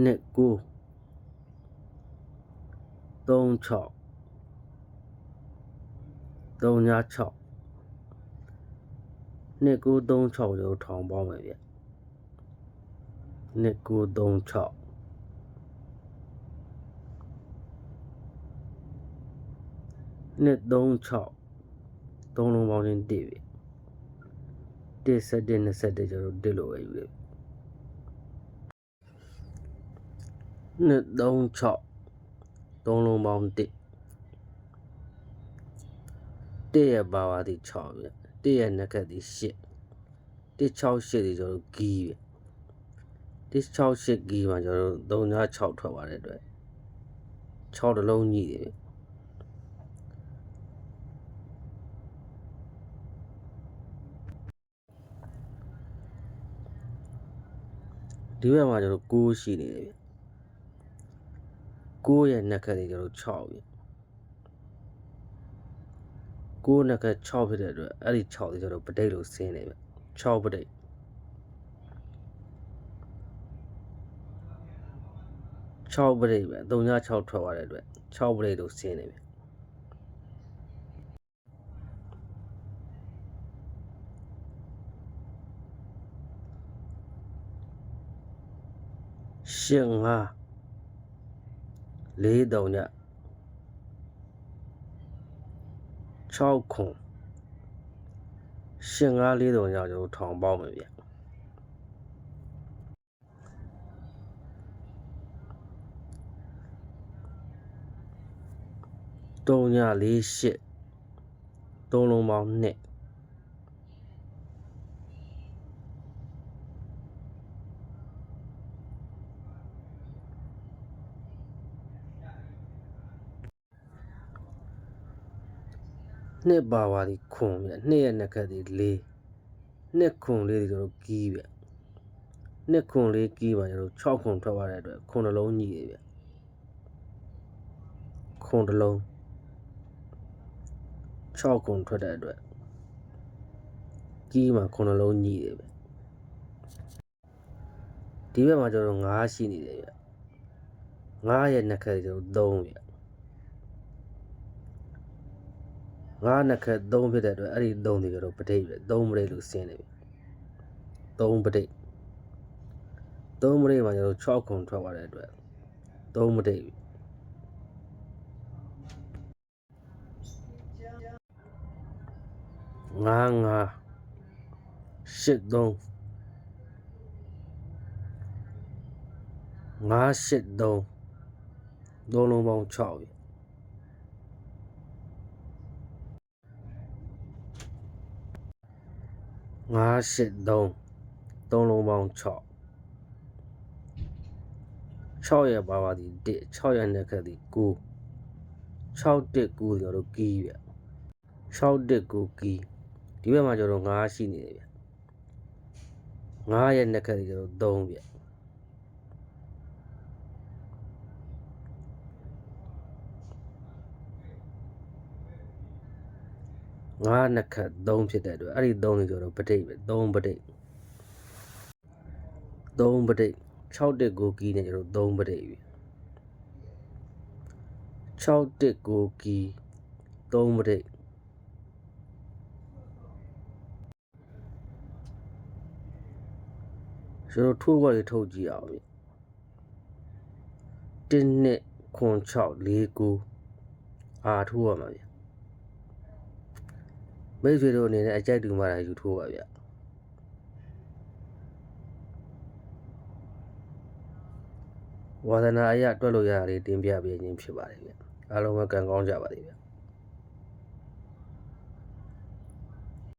နှစ်ကိုသုံးချောက်သုံးညာချောက်နှစ်ကိုသုံးချောက်လို့ထောင်ပေါင်းမယ်ဗျနှစ်ကိုသုံးချောက်နှစ်သုံးချောက်သုံးလုံးပေါင်းရင်တည်ပြီတစ်စက်တစ်နှစ်စက်တစ်ကျတော့တစ်လို့ပဲယူရပြီ 236သုံးလုံးပေါင်း1 1ရဲ့ပါဝါဒီ6ပြ1ရဲ့နှက်ခက်ဒီ8 168ဒီကျွန်တော်တို့ဂီးပြ168ဂီးမှာကျွန်တော်တို့396ထွက်ပါတဲ့အတွက်6တလုံးညီတယ်ဒီဘက်မှာကျွန်တော်တို့6ရှိနေတယ် ဗျ6ရဲ့နက်ကတ်ဒီကျွန်တော်6ဗျ6နက်ကတ်6ဖြစ်တဲ့အတွက်အဲ့ဒီ6ဒီကျွန်တော်ပဋိတ်လို့ဆင်းနေဗျ6ပဋိတ်6ပဋိတ်ပဲ36ထွက်သွားတဲ့အတွက်6ပဋိတ်လို့ဆင်းနေဗျရှင်းငါ ၄တုံည6ခုရှင်၅၄တုံညကျွန်တော်ထောင်ပေါင်းမယ်ဗျတုံည၄၈သုံးလုံးပေါင်း2 နှစ်ပါဝါဒီခွန်ဗျနှစ်ရဲ့နက်ကတ်ဒီလေးနှစ်ခွန်လေးဒီကျွန်တော်ကီးဗျနှစ်ခွန်လေးကီးပါကျွန်တော်6ခွန်ထွက်သွားတဲ့အတွက်ခွန်တစ်လုံးညီတယ်ဗျခွန်တစ်လုံး6ခွန်ထွက်တဲ့အတွက်ကီးမှာခွန်တစ်လုံးညီတယ်ဗျဒီဘက်မှာကျွန်တော်9ရှိနေတယ်ဗျ9ရဲ့နက်ကတ်ကျွန်တော်3ဗျ ငါးနှစ်ခက်3ဖြစ်တဲ့အတွက်အဲ့ဒီ3တွေကတော့ပဋိပဲ3ပဋိလို့ဆင်းနေပြီ3ပဋိ3ပဋိမှာကျွန်တော်6ခုထွက်သွားတဲ့အတွက်3ပဋိပြီငါးငါးရှစ်3ငါးရှစ်3သုံးလုံးပေါင်း6ပြီ 5 8 3 3လုံးပေါင်း6 6ရဲ့ပါပါဒီ1 6ရဲ့နှစ်ခက်ဒီ9 6 1 9ကျွန်တော်တို့ကီးဗျ6 1 9ကီးဒီဘက်မှာကျွန်တော်9ရှိနေတယ်ဗျ9ရဲ့နှစ်ခက်ဒီကျွန်တော်3ဗျ ငါးနှစ်ခတ်3ဖြစ်တဲ့အတွက်အဲ့ဒီ3လေးဆိုတော့ပဋိပဲ3ပဋိ3ပဋိ6တက်ကိုကီးနဲ့ကျွန်တော်3ပဋိပြီ6တက်ကိုကီး3ပဋိကျွန်တော်ထိုးခွက်လေးထုတ်ကြည့်အောင်ပြီ1နှစ်ခွန်6 4 9အာထိုးရမှာဗျ မိတ်ဆွေတို့အနေနဲ့အကြိုက်တူမှတာယူထိုးပါဗျဝါသနာအရတွက်လို့ရတာလေးတင်ပြပေးခြင်းဖြစ်ပါတယ်ဗျအားလုံးပဲကံကောင်းကြပါစေဗျ